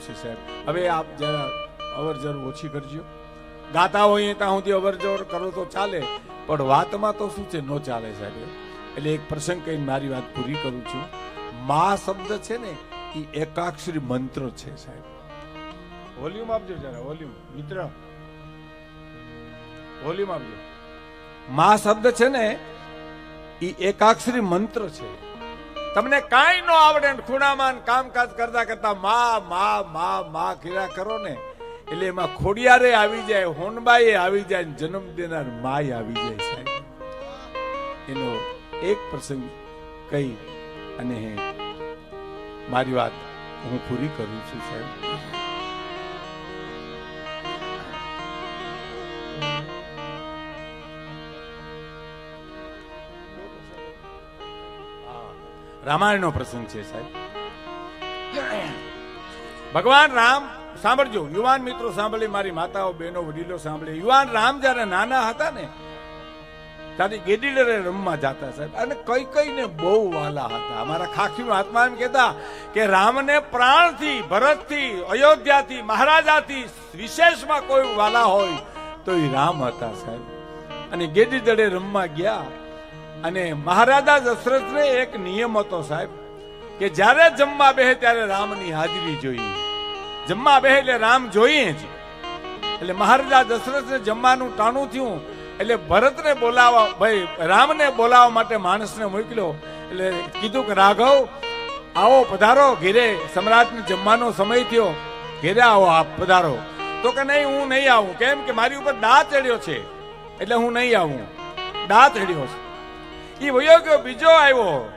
છે સાહેબ. હવે આપ જરા અવરજર ઓછી કરજો. ગાતા હોઈએ ત્યાં સુધી અવરજવર કરો તો ચાલે, પણ વાતમાં તો શું છે, નો ચાલે સાહેબ. એટલે એક પ્રસંગ કહીને મારી વાત પૂરી કરું છું. મા શબ્દ છે ને, એ એકાક્ષરી મંત્ર છે સાહેબ. વોલ્યુમ આપજો જરા, વોલ્યુમ. મિત્ર. વોલ્યુમ આપજો. મા શબ્દ છે ને, એ એકાક્ષરી મંત્ર છે. તમને કાંઈ ન આવડે ખૂણામાં કામકાજ કરતા કરતા મા મા મા મા કર્યા કરો ને, એટલે એમાં ખોડિયારે આવી જાય હોનબાઈ આવી જાય જન્મ દેનાર માય આવી જાય સાહેબ. એનો એક પ્રસંગ કહી અને મારી વાત હું પૂરી કરું છું સાહેબ. રામાયણનો પ્રસંગ છે, સાહેબ. ભગવાન રામ, સાંભળજો, યુવાન મિત્રો સાંભળી, મારી માતાઓ, બહેનો, વડીલો સાંભળે. યુવાન રામ જ્યારે નાના હતા ને, ત્યારે ગેડીલરે રમવા જતા, સાહેબ. અને કઈ કઈ ને બહુ વાલા હતા. અમારા ખાખી મહાત્મા એમ કહેતા કે રામને પ્રાણથી, ભરતથી, અયોધ્યાથી, મહારાજાથી વિશેષમાં કોઈ વાલા હોય તો એ રામ હતા, સાહેબ. અને ગેડીદડે રમવા ગયા. અને મહારાજા દશરથને એક નિયમ હતો સાહેબ, કે જ્યારે જમવા બેહે ત્યારે રામની હાજરી જોઈએ. જમવા બેહે એટલે રામ જોઈએ જ. એટલે મહારાજા દશરથને જમવાનું ટાણું થયું, એટલે ભરતને બોલાવવા, ભાઈ, રામને બોલાવવા માટે માણસને મોકલ્યો. એટલે કીધું કે, રાઘવ, આવો પધારો. ઘેરે સમ્રાટને જમવાનો સમય થયો. ઘેરે આવો, આપ પધારો. તો કે, નહીં, હું નહીં આવું. કેમ કે મારી ઉપર દા ચડ્યો છે. એટલે હું નહીં આવું. દા ચડ્યો છે. એ વયો ગયો, બીજો આવ્યો.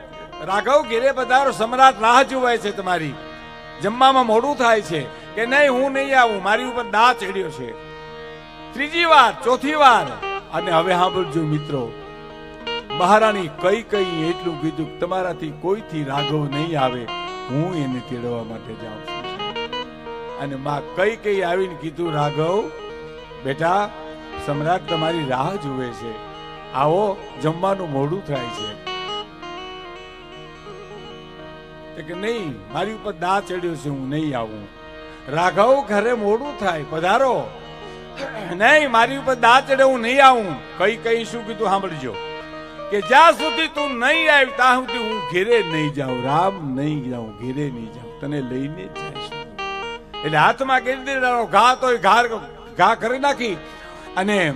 રાઘવ ઘેરે પધારો, સમ્રાટ રાહ જોવાય છે તમારી. જમવામાં મોડું થાય છે. કે નહીં, હું નહીં આવું, મારી ઉપર દા ચડ્યો છે. ત્રીજી વાર, ચોથી વાર. અને હવે સાંભળજો મિત્રો, મહારાણી કઈ કઈ એટલું કીધું તમારાથી કોઈથી રાઘવ નહીં આવે, હું એને તેડવા માટે જાઉં છું. અને માં કઈ કઈ આવીને કીધું, રાઘવ, બેટા, સમ્રાટ તમારી રાહ જુએ છે. આવો જમવાનું મોડું થાય છે. કે નહીં, મારી ઉપર દા ચડ્યો છે, હું નહીં આવું. રાઘવ ઘરે મોડું થાય, પધારો. નહીં, મારી ઉપર દા ચડે હું નહીં આવું. કઈ કઈ શું કીધું, સાંભળજો. કે જ્યાં સુધી તું નહીં આવી, ત્યાં સુધી હું ઘેરે નહીં જાઉં, રામ નહીં જાઉં, ઘેરે નહીં જાઉં. તને લઈને જ એટલે હાથમાં કરી દીધો ઘા તો ઘા ઘા કરી નાખી અને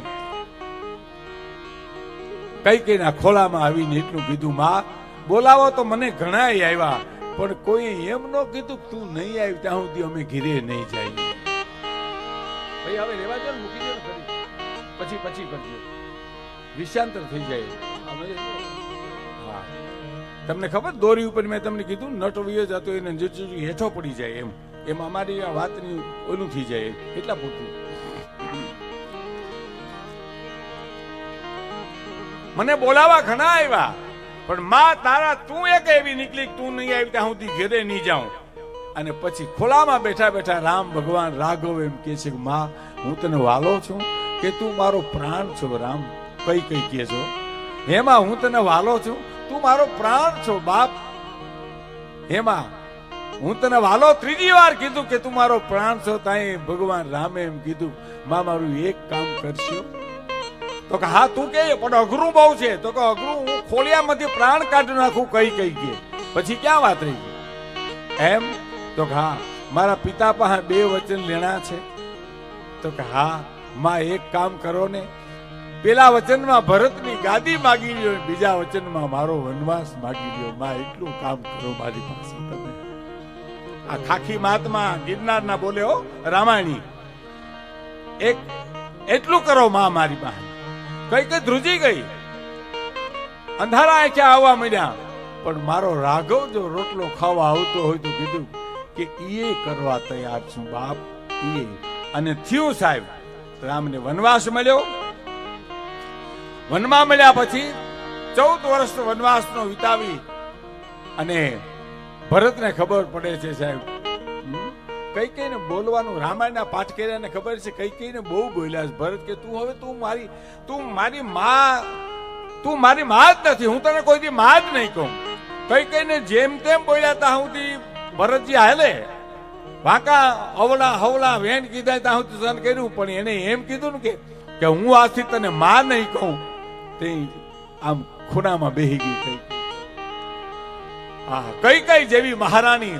કઈ કઈ ખોલામાં આવીને એટલું કીધું, માં, બોલાવો તો મને ઘણા આવ્યા, પણ કોઈ એમ ન કીધું તું નહીં આવી ત્યાં સુધી અમે ઘીરે નહીં જઈએ ભાઈ, હવે રેવા દો મૂકી દો પછી પછી કરજો. વિશાંતર થઈ જાય. તમને ખબર, દોરી ઉપર મેં તમને કીધું, નટ વિયો જતો એને હેઠો પડી જાય એમ. એમ અમારી આ વાતની ઓલું થઈ જાય, એટલા પૂરતું. મને બોલાવા ઘણા આવ્યા, પણ માં, તારા તું એક એવી નીકળી તું નહીં આવી, ત્યાં સુધી ઘેરે નહીં જાઉં. અને પછી ખોલામાં બેઠા બેઠા રામ ભગવાન રાઘવ એમ કે છે માં, હું તને વાલો છું કે તું મારો પ્રાણ છો, રામ? કઈ કઈ કે છો હેમાં હું તને વાલો છું? તું મારો પ્રાણ છો, બાપ. હેમાં હું તને વાલો ત્રીજી વાર કીધું કે તું મારો પ્રાણ છો તાઈ ભગવાન રામે એમ કીધું, માં, મારું એક કામ કરશો. તો કે, હા, તું કે, પણ અઘરું બહુ છે. તો કે, અઘરું, હું ખોલિયામાંથી પ્રાણ કાઢી નાખું કઈ કઈ કે. પછી ક્યાં વાત રહી ગઈ? એમ? તો કે, હા, મારા પિતા પાસે બે વચન લેણા છે. તો કે, હા, માં એક કામ કરો ને. પેલા વચનમાં ભરતની ગાદી માગી લ્યો, બીજા વચનમાં મારો વનવાસ માગી લ્યો. માં, એટલું કામ કરો મારી પાસે તમે. આ ખાખી મહાત્મા ગિરનારના બોલે, હો, રામાયણી, એક, એટલું કરો માં મારી પાસે. કઈ કઈ ધ્રુજી ગઈ? અંધારા ક્યાં આવવા માંડ્યા? પણ મારો રાઘવ જો રોટલો ખાવા આવતો હોય તો કીધું કે એ કરવા તૈયાર છું, બાપ એ. અને થયું સાહેબ, રામને વનવાસ મળ્યો. વનમાં મળ્યા પછી ચૌદ વર્ષ વનવાસનો વિતાવી અને ભરતને ખબર પડે છે સાહેબ? કઈ કઈને બોલવાનું રામાયણના પાઠ કર્યા ને ખબર છે? કઈ કઈને બહુ બોલ્યા છે. ભરત કે, તું હવે, તું મારી તું મારી માં, તું મારી માં જ નથી. હું તને કોઈ મા જ નહીં કહું. કઈ કઈને જેમ તેમ બોલ્યા તા સુધી ભરતજી હાલે. વાંકા, અવળા, હવળા, વેણ કીધા ત્યાં સુધી સહન કર્યું, પણ એને એમ કીધું ને કે કે હું આજથી તને માં નહીં કહું. તે આમ ખૂણામાં બેહી ગઈ કઈ આ કઈ કઈ જેવી મહારાણી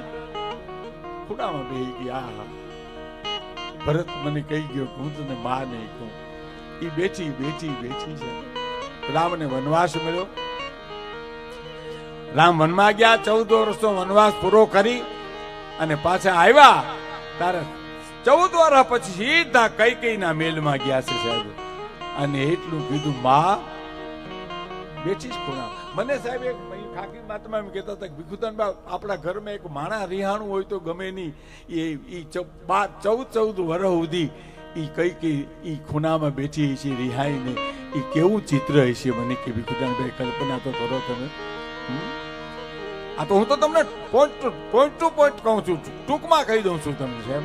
ખૂણામાં બે ગયા. ભરત મને કહી ગયો હું તને મા નહીં કહું. એ બેઠી બેઠી બેઠી છે. રામને વનવાસ મળ્યો. રામ વનમાં ગયા ચૌદ વર્ષનો વનવાસ પૂરો કરી અને પાછા આવ્યા. તારે ચૌદ વર્ષ પછી સીધા કઈ કઈ ના મેલમાં ગયા છે સાહેબ. અને એટલું કીધું, મા, બેઠી જ ખૂણા મને સાહેબ એક ખાકી મહાત્મા એમ કહેતા હતા ભીખુદાન ભીખુદાનબા આપણા ઘરમાં એક માણા રિહાણું હોય તો ગમે નહીં. એ, ઈ બાર, ચૌદ ચૌદ વર્ષ સુધી ઈ કઈ કઈ ઈ ખૂણામાં બેઠી છે, રિહાઈને. ઈ કેવું ચિત્ર હશે મને કે ભીખુદાનભાઈ કલ્પના તો કરો તમે. આ તો હું તો તમને point to point to point કહું છું. ટૂંકમાં કહી દઉં છું તમને સાહેબ.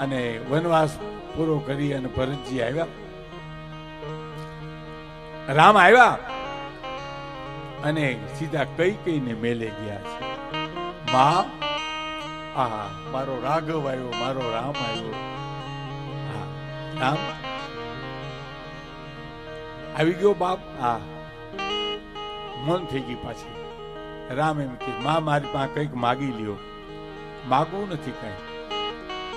અને વનવાસ પૂરો કરી અને ભરતજી આવ્યા. રામ આવ્યા? અને સીધા કઈ કઈને મેલે ગયા છે? મા આ મારો રાઘવ આવ્યો, મારો રામ આવ્યો. હા, રામ? આવી ગયો બાપ? હા. મન થઈ ગઈ પાછી. રામ એમ કે, મા, મારી પાસે કંઈક માગી લ્યો. માગવું નથી કઈ.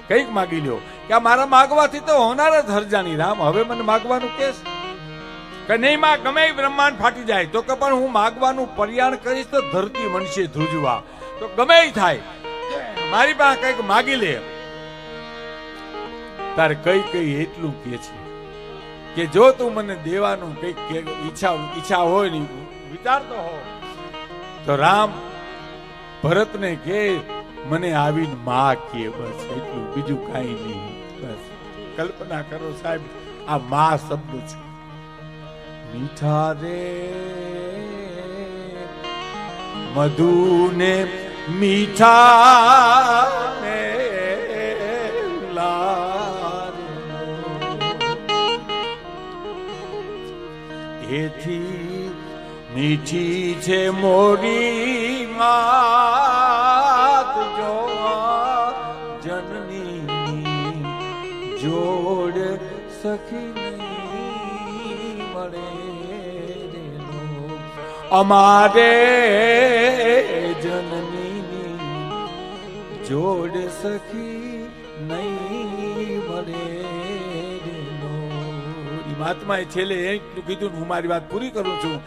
કંઈક માગી લ્યો. કે આ મારા માગવાથી તો હોનાર જ હરજાની. રામ, હવે મને માગવાનું કેસ? કે નહીં માં, ગમે બ્રહ્માંડ ફાટી જાય. તો કે પણ હું માગવાનું પર્યાણ કરીશ તો ધરતી મનશે ધ્રુજવા. તો ગમે થાય. મારી પાસે કંઈક માગી લે. તારે કઈ કઈ એટલું કે છે કે જો તું મને દેવાનું કંઈક ઈચ્છા ઈચ્છા હોય ને વિચારતો હો, તો રામ ભરતને કે, મને આવીને માં કે બસ એટલું, બીજું કાંઈ નહીં. બસ. કલ્પના કરો સાહેબ, આ માં શબ્દ છે. મીઠા રે મધુને મીઠા એથી મીઠી છે મોરી માત જો જનની જોડ સખી અમારે જનની જોડ સખી નહીં મળે મહાત્માએ છેલ્લે એટલું કીધું હું મારી વાત પૂરી કરું છું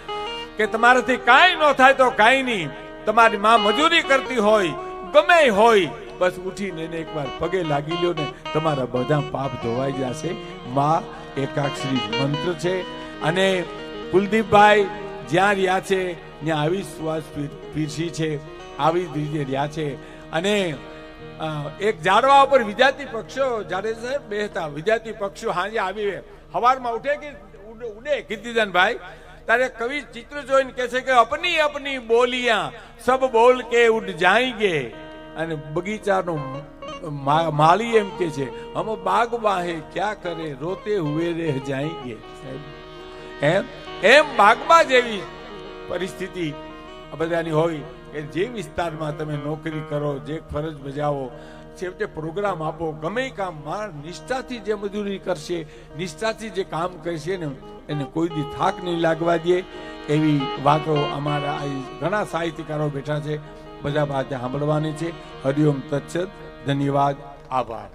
કે તમારાથી કાંઈ ન થાય તો કાંઈ નહીં. તમારી માં મજૂરી કરતી હોય, ગમે હોય, બસ ઉઠીને એને એકવાર પગે લાગી લ્યો ને તમારા બધા પાપ ધોવાઈ જશે. માં, એકાક્ષરી મંત્ર છે અને કુલદીપભાઈ જ્યાં રહ્યા છે, ત્યાં આવી સુવાસ પીરસી છે, આવી જ રીતે રહ્યા છે. અને એક ઝાડવા ઉપર વિદ્યાર્થી પક્ષો જ્યારે સાહેબ બેહતા વિદ્યાર્થી પક્ષો હાજે આવી હવારમાં ઉઠે કે ઉડે કીર્તિદાન ભાઈ તારે કવિ ચિત્ર જોઈને કહે છે કે, અપની અપની બોલિયા, સબ બોલ કે ઉડ જાયગે. અને બગીચાનો માલી એમ કે છે, હમ બાગ બાહે ક્યાં કરે, રોતે હુએ રે જાયગે. સાહેબ એમ એમ બાગમાં જેવી પરિસ્થિતિ બધાની હોય કે જે વિસ્તારમાં તમે નોકરી કરો, જે ફરજ બજાવો, છેવટે પ્રોગ્રામ આપો, ગમે કામ, માર નિષ્ઠાથી જે મજૂરી કરશે, નિષ્ઠાથી જે કામ કરશે ને એને કોઈ દી થાક નહીં લાગવા દે, એવી વાતો અમારા ઘણા સાહિત્યકારો બેઠા છે, બધા વાત સાંભળવાની છે. હરિઓમ તત્સદ ધન્યવાદ, આભાર.